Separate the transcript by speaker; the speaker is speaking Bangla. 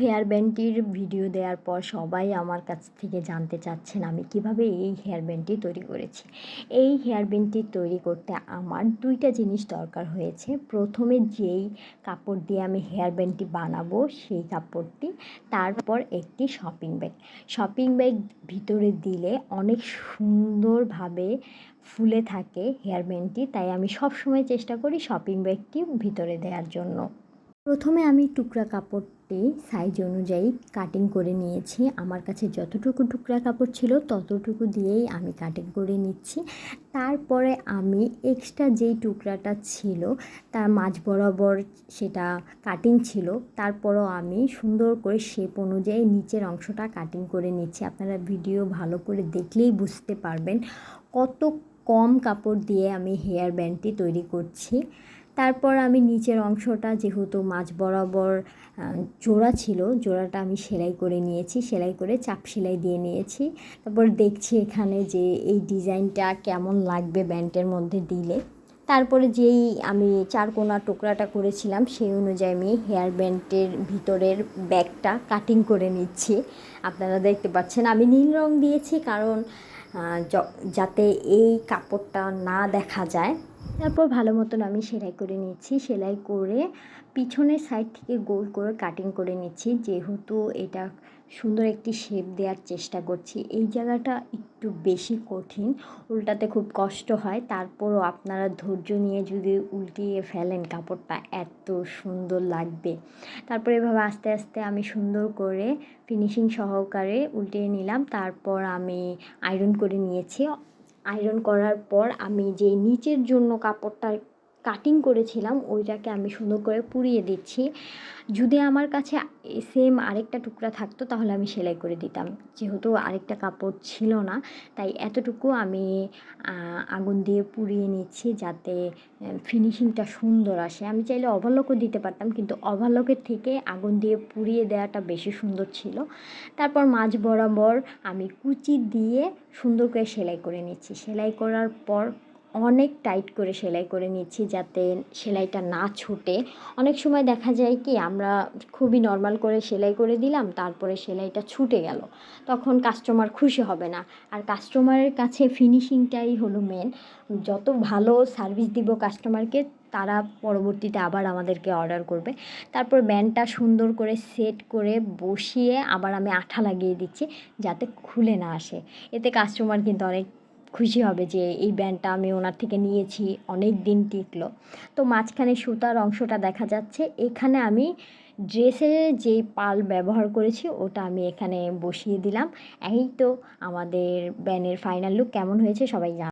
Speaker 1: হেয়ার ব্যান্ডটির ভিডিও দেওয়ার পর সবাই আমার কাছ থেকে জানতে চাচ্ছেন আমি কীভাবে এই হেয়ার ব্যান্ডটি তৈরি করেছি। এই হেয়ার ব্যান্ডটি তৈরি করতে আমার দুইটা জিনিস দরকার হয়েছে। প্রথমে যেই কাপড় দিয়ে আমি হেয়ার ব্যান্ডটি বানাবো সেই কাপড়টি, তারপর একটি শপিং ব্যাগ। শপিং ব্যাগ ভিতরে দিলে অনেক সুন্দরভাবে ফুলে থাকে হেয়ার ব্যান্ডটি, তাই আমি সবসময় চেষ্টা করি শপিং ব্যাগটি ভিতরে দেওয়ার জন্য। প্রথমে আমি টুকরা কাপড়টি সাইজ অনুযায়ী কাটিং করে নিয়েছি। আমার কাছে যতটুকু টুকরা কাপড় ছিল ততটুকু দিয়েই আমি কাটিং করে নিচ্ছি। তারপরে আমি এক্সট্রা যেই টুকরাটা ছিল, তার মাঝ বরাবর সেটা কাটিং ছিল, তারপরও আমি সুন্দর করে শেপ অনুযায়ী নিচের অংশটা কাটিং করে নিচ্ছি। আপনারা ভিডিও ভালো করে দেখলেই বুঝতে পারবেন কত কম কাপড় দিয়ে আমি হেয়ার ব্যান্ডটি তৈরি করছি। তারপর আমি নিচের অংশটা যেহেতু মাঝ বরাবর জোড়া ছিল, জোড়াটা আমি সেলাই করে নিয়েছি, সেলাই করে চাপ সেলাই দিয়ে নিয়েছি। তারপর দেখছি এখানে যে এই ডিজাইনটা কেমন লাগবে ব্যান্ডের মধ্যে দিলে। তারপরে যেই আমি চার কোনা টুকরাটা করেছিলাম, সেই অনুযায়ী আমি হেয়ার ব্যান্ডের ভিতরের ব্যাগটা কাটিং করে নিচ্ছি। আপনারা দেখতে পাচ্ছেন, আমি নীল রং দিয়েছি কারণ যাতে এই কাপড়টা না দেখা যায়। তারপর ভালো মতন আমি সেলাই করে নিচ্ছি। সেলাই করে পিছনের সাইড থেকে গোল করে কাটিং করে নিচ্ছি। যেহেতু এটা সুন্দর একটি শেপ দেওয়ার চেষ্টা করছি। এই জায়গাটা একটু বেশি কঠিন, উল্টাতে খুব কষ্ট হয়। তারপরও আপনারা ধৈর্য নিয়ে যদি উল্টিয়ে ফেলেন কাপড়টা, এত সুন্দর লাগবে। তারপর এভাবে আস্তে আস্তে আমি সুন্দর করে ফিনিশিং সহকারে উল্টিয়ে নিলাম। তারপর আমি আয়রন করে নিয়েছি। আয়রন করার পর আমি যে নিচের জন্য কাপড়টা কাটিং করেছিলাম, ওইটাকে আমি সুন্দর করে পুড়িয়ে দিচ্ছি। যদি আমার কাছে সেম আরেকটা টুকরা থাকতো, তাহলে আমি সেলাই করে দিতাম। যেহেতু আরেকটা কাপড় ছিল না, তাই এতটুকু আমি আগুন দিয়ে পুড়িয়ে নিচ্ছি যাতে ফিনিশিংটা সুন্দর আসে। আমি চাইলে ওভারলকও দিতে পারতাম, কিন্তু ওভারলকের থেকে আগুন দিয়ে পুড়িয়ে দেওয়াটা বেশি সুন্দর ছিল। তারপর মাঝ বরাবর আমি কুচি দিয়ে সুন্দর করে সেলাই করে নিচ্ছি। সেলাই করার পর অনেক টাইট করে সেলাই করে নিচ্ছি যাতে সেলাইটা না ছুটে। অনেক সময় দেখা যায় কি, আমরা খুবই নর্মাল করে সেলাই করে দিলাম, তারপরে সেলাইটা ছুটে গেল। তখন কাস্টমার খুশি হবে না। আর কাস্টমারের কাছে ফিনিশিংটাই হলো মেন যত ভালো সার্ভিস দিব কাস্টমারকে তারা পরবর্তীতে আবার আমাদেরকে অর্ডার করবে। তারপর ব্যান্ডটা সুন্দর করে সেট করে বসিয়ে আবার আমি আঠা লাগিয়ে দিচ্ছি, যাতে খুলে না আসে। এতে কাস্টমার কিন্তু অনেক খুশি হবে যে এই ব্যান্ডটা আমি ওনার থেকে নিয়েছি, অনেক দিন টিকলো। তো মাঝখানে সুতার অংশটা দেখা যাচ্ছে, এখানে আমি ড্রেসে যেই পাল ব্যবহার করেছি ওটা আমি এখানে বসিয়ে দিলাম। এই তো আমাদের ব্যানের ফাইনাল লুক কেমন হয়েছে সবাই জান